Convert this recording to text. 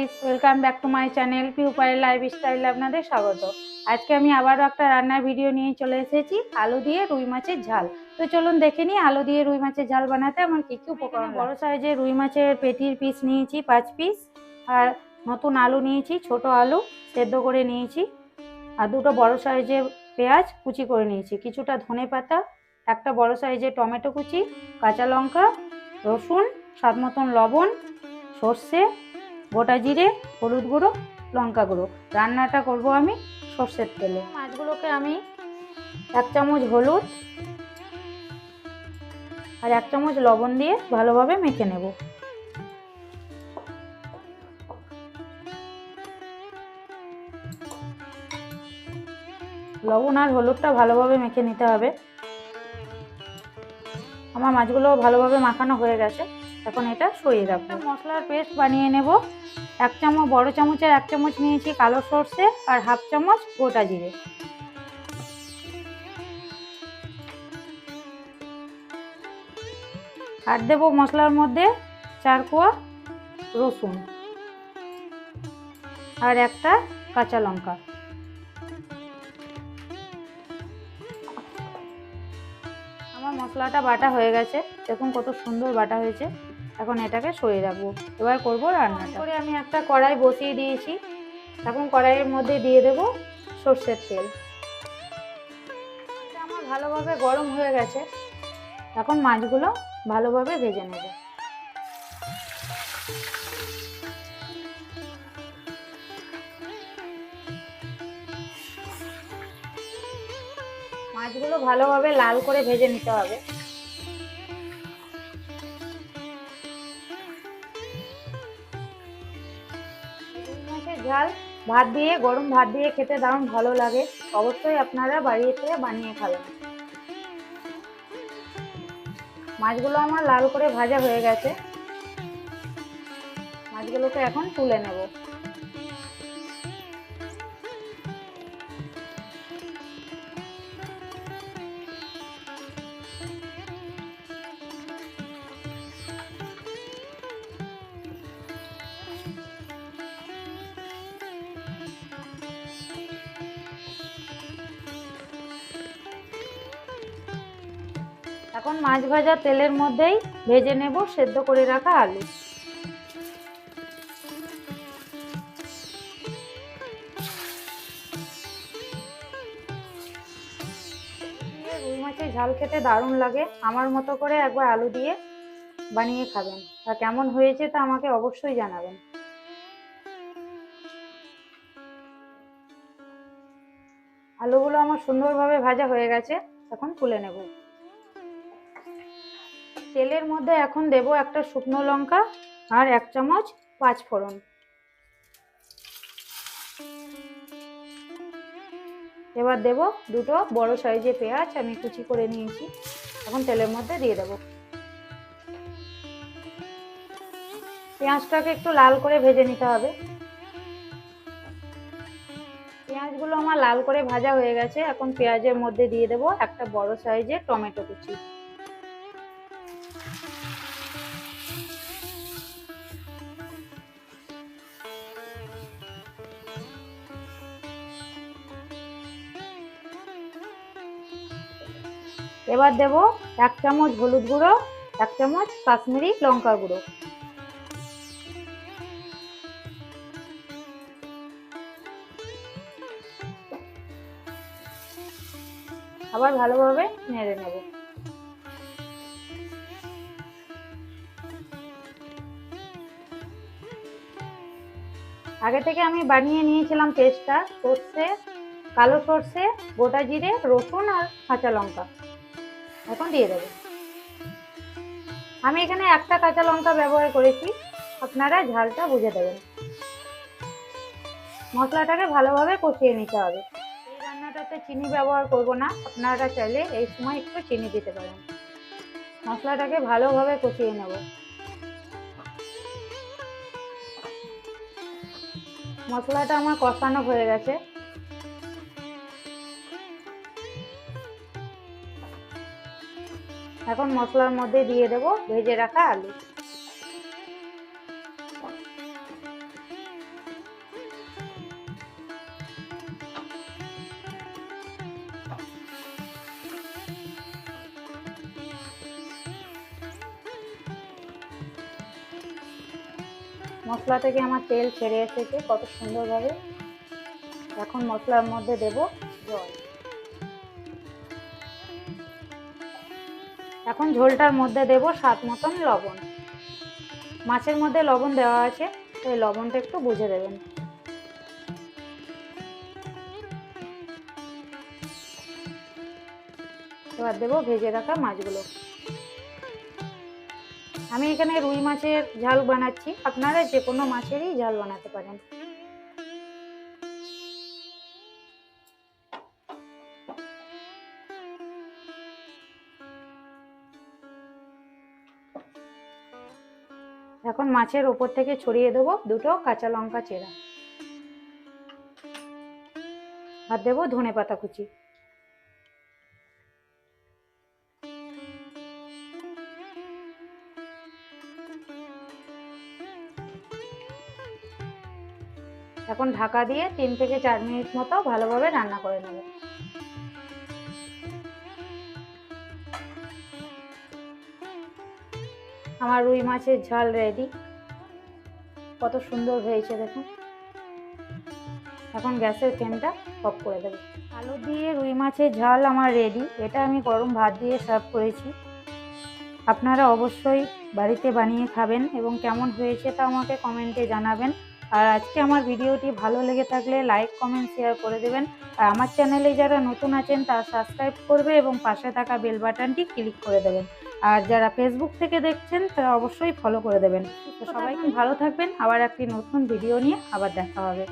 Guys welcome back to my channel পিউপারের lifestyle আপনাদের স্বাগত। আজকে আমি আবারও একটা রান্নার ভিডিও নিয়ে চলে এসেছি আলু দিয়ে রুই মাছের ঝাল। তো চলুন দেখে নিই আলু দিয়ে রুই মাছের ঝাল বানাতে আমার কী কী উপকরণ বড় সাইজের রুই মাছের পেটির পিস নিয়েছি পাঁচ পিস আর নতুন আলু নিয়েছি ছোট আলু সেদ্ধ করে নিয়েছি আর দুটো বড় সাইজের পেঁয়াজ কুচি করে নিয়েছি কিছুটা ধনে পাতা একটা বড় সাইজের টমেটো কুচি কাঁচা লঙ্কা রসুন স্বাদ মতন লবণ সর্ষে গোটা জিরে, হলুদ গুঁড়ো, লঙ্কা গুঁড়ো। রান্নাটা করব আমি সর্ষের তেলে। মাছগুলোকে আমি এক চামচ হলুদ আর এক চামচ লবণ দিয়ে ভালোভাবে মেখে নেব। লবণ আর হলুদটা ভালোভাবে মেখে নিতে হবে। আমার মাছগুলো ভালোভাবে মাখানো হয়ে গেছে। এখন এটা সরিয়ে রাখব। মশলার পেস্ট বানিয়ে নেব। এক চামচ, বড় চামচের এক চামচ নিয়েছি কালো সর্ষে আর হাফ চামচ গোটা জিরে। আর দেবো মশলার মধ্যে চার কোয়া রসুন আর একটা কাঁচা লঙ্কা। আমার মশলাটা বাটা হয়ে গেছে, দেখুন কত সুন্দর বাটা হয়েছে। এখন এটাকে সরিয়ে রাখব। এবার করব রান্না করে আমি একটা কড়াই বসিয়ে দিয়েছি। এখন কড়াইয়ের মধ্যে দিয়ে দেবো সর্ষের তেল। আমার ভালোভাবে গরম হয়ে গেছে। এখন মাছগুলো ভালোভাবে ভেজে নেব। মাছগুলো ভালোভাবে লাল করে ভেজে নিতে হবে। ঝাল, ভাত দিয়ে, গরম ভাত দিয়ে খেতে দারুণ ভালো লাগে। অবশ্যই আপনারা বাড়িতে বানিয়ে খাবেন। মাছগুলো আমার লাল করে ভাজা হয়ে গেছে। মাছগুলোকে এখন তুলে নেব। এখন মাছ ভাজা তেলের মধ্যেই ভেজে নেব, সেদ্ধ করে রাখা আলু। রুই মাছের ঝাল খেতে দারুণ লাগে। আমার মতো করে একবার আলু দিয়ে বানিয়ে খাবেন। তা কেমন হয়েছে তা আমাকে অবশ্যই জানাবেন। আলুগুলো আমার সুন্দরভাবে ভাজা হয়ে গেছে, এখন তুলে নেব। তেলের মধ্যে এখন দেব একটা শুকনো লঙ্কা আর এক চামচ পাঁচ ফোড়ন। এবার দেব দুটো বড় সাইজে পেঁয়াজ, আমি কুচি করে নিয়েছি। এখন তেলের মধ্যে দিয়ে দেব। পেঁয়াজটাকে একটু লাল করে ভেজে নিতে হবে। পেঁয়াজগুলো আমার লাল করে ভাজা হয়ে গেছে। এখন পেঁয়াজের মধ্যে দিয়ে দেব একটা বড় সাইজের টমেটো কুচি। এবার দেব এক চামচ হলুদ গুঁড়ো, এক চামচ কাশ্মীরি লঙ্কা গুঁড়ো। আবার ভালোভাবে নেড়ে নেব। আগে থেকে আমি বানিয়ে নিয়েছিলাম পেস্টটা, সর্ষে, কালো সর্ষে, গোটা জিরে, রসুন আর কাঁচা লঙ্কা। এখন দিয়ে দেবো। আমি এখানে একটা কাঁচা লঙ্কা ব্যবহার করেছি, আপনারা ঝালটা বুঝে দেবেন। মশলাটাকে ভালোভাবে কষিয়ে নিতে হবে। এই রান্নাটাতে চিনি ব্যবহার করব না, আপনারা চাইলে এই সময় একটু চিনি দিতে পারেন। মশলাটাকে ভালোভাবে কষিয়ে নেব। মশলাটা আমার কষানো হয়ে গেছে। এখন মশলার মধ্যে দিয়ে দেব, ভেজে রাখা আলু। মশলা থেকে আমার তেল ছেড়ে এসেছে, কত সুন্দরভাবে। এখন মশলার মধ্যে দেব জল। এখন ঝোলটার মধ্যে দেব স্বাদ মতন লবণ। মাছের মধ্যে লবণ দেওয়া আছে, তো এই লবণটা একটু বুঝে দেবেন। এবার দেবো ভেজে রাখা মাছগুলো। আমি এখানে রুই মাছের ঝাল বানাচ্ছি। আপনারা যে কোনো মাছেরই ঝাল বানাতে পারেন। এখন মাছের ওপর থেকে ছড়িয়ে দেবো দুটো কাঁচা লঙ্কা চেরা। আর দেবো ধনে পাতা কুচি। এখন ঢাকা দিয়ে তিন থেকে চার মিনিট মতো ভালোভাবে রান্না করে নেব। আমার রুই মাছের ঝাল রেডি কত সুন্দর হয়েছে দেখুন। এখন গ্যাসের ফ্লেমটা অফ করে দেবো। আলু দিয়ে রুই মাছের ঝাল আমার রেডি এটা আমি গরম ভাত দিয়ে সার্ভ করেছি। আপনারা অবশ্যই বাড়িতে বানিয়ে খাবেন এবং কেমন হয়েছে তা আমাকে কমেন্টে জানাবেন। আর আজকে আমার ভিডিওটি ভালো লেগে থাকলে লাইক কমেন্ট শেয়ার করে দেবেন। আর আমার চ্যানেলে যারা নতুন আছেন, তারা সাবস্ক্রাইব করবে এবং পাশে থাকা বেল বাটনটি ক্লিক করে দেবেন। আর যারা ফেসবুক থেকে দেখছেন তারা অবশ্যই ফলো করে দেবেন। তো সবাই ভালো থাকবেন। আবার একটি নতুন ভিডিও নিয়ে আবার দেখা হবে।